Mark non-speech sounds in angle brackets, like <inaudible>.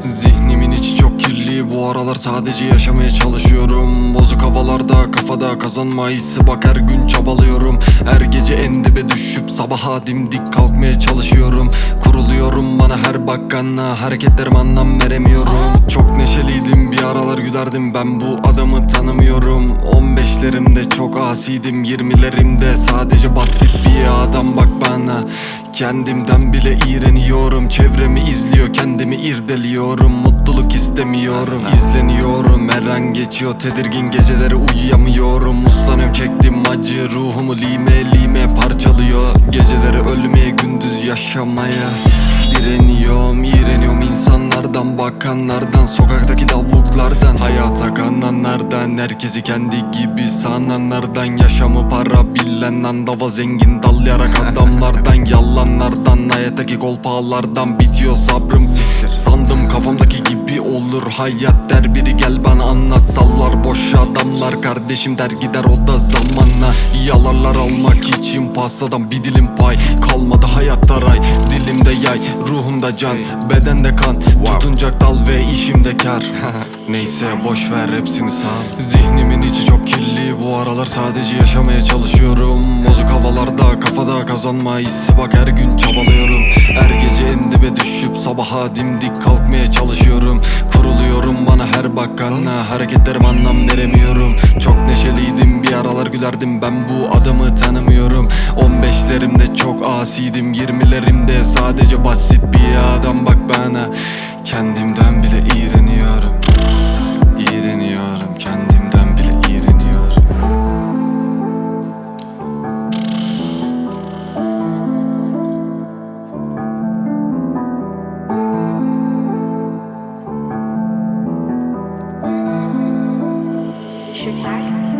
Zihnimin içi çok kirli. Bu aralar sadece yaşamaya çalışıyorum. Bozuk havalarda kafada kazanma hissi bak her gün çabalıyorum. Her gece en dibe düşüp sabaha dimdik kalkmaya çalışıyorum. Kuruluyorum bana her bakanla hareketlerime anlam veremiyorum. Çok neşeliydim. Bir aralar gülerdim. Ben bu adamı tanımıyorum. 15'lerimde çok asiydim. 20'lerimde sadece basit Kendimden bile iğreniyorum. Çevremi izliyor kendimi irdeliyorum. Mutluluk istemiyorum. İzleniyorum her an geçiyor. Tedirgin geceleri uyuyamıyorum. Uslanıyorum çektim acı. Ruhumu lime lime parçalıyor. Geceleri ölmeye gündüz yaşamaya Direniyorum. İğreniyorum insanlardan Bakanlardan. Sokaktaki lavuklardan Hayata kananlardan Herkesi kendi gibi sananlardan Yaşamı para bilen andava zengin dallayarak adamlardan <laughs> Yalanlardan hayattaki kolpalardan Bitiyor sabrım. Sandım kafamdaki gibi olur hayat der biri gel bana anlat Sallar boş adamlar kardeşim der gider o da zamanla Yalarlar almak için pastadan bir dilim pay Kalmadı hayatta ray dilimde yay ruhumda can bedende kan Tutunacak dal ve işimde kar <laughs> Neyse boş ver hepsini sal Zihnimin içi çok kirli bu aralar sadece yaşamaya çalışıyorum. Bozuk havalarda kafada kazanma hissi bak her gün çabalıyorum. Her gece en dibe düşüp sabaha dimdik kalkmaya çalışıyorum. Kuruluyorum bana her bakanla hareketlerim anlam veremiyorum. Çok neşeliydim bir aralar gülerdim. Ben bu adamı tanımıyorum. 15'lerimde çok asiydim 20'lerimde sadece basit bir adam. Bak bana Kendimden attack.